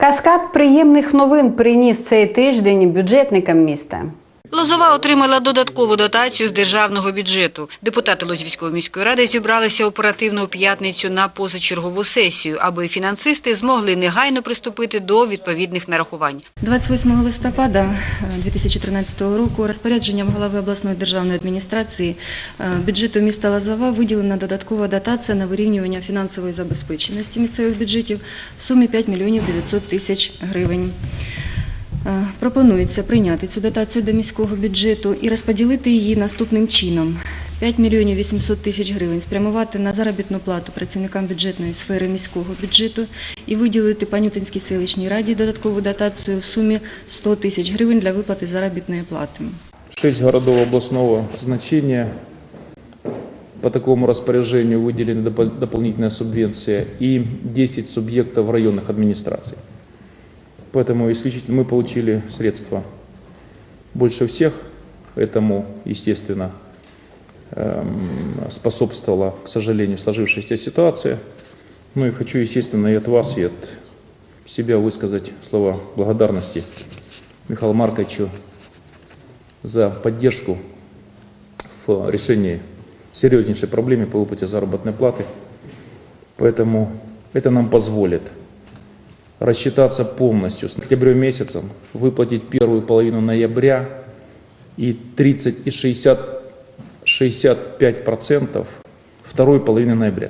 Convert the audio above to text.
Каскад приємних новин приніс цей тиждень бюджетникам міста. Лозова отримала додаткову дотацію з державного бюджету. Депутати Лозівської міської ради зібралися оперативно у п'ятницю на позачергову сесію, аби фінансисти змогли негайно приступити до відповідних нарахувань. 28 листопада е, 2013 року розпорядженням голови обласної державної адміністрації е, бюджету міста Лозова виділена додаткова дотація на вирівнювання фінансової забезпеченості місцевих бюджетів в сумі 5 мільйонів 900 тисяч гривень. Е, Пропонується прийняти цю дотацію до міського бюджету і розподілити її наступним чином. 5 мільйонів 800 тисяч гривень спрямувати на заробітну плату працівникам бюджетної сфери міського бюджету і виділити Панютинській селищній раді додаткову дотацію в сумі 100 тисяч гривень для виплати заробітної плати. Шесть городов областного значения. По такому распоряжению выделена допол- дополнительная субвенция и 10 субъектов районных администраций. Поэтому исключительно мы получили средства больше всех. Этому, естественно, эм, способствовала, к сожалению, сложившаяся ситуация. Ну и хочу, естественно, и от вас, и от себя высказать слова благодарности Михаилу Марковичу за поддержку в решении серьезнейшей проблемы по выплате заработной платы. Поэтому это нам позволит рассчитаться полностью с октябрем месяцем, выплатить первую половину ноября и 30 и 60, 65 процентов второй половины ноября.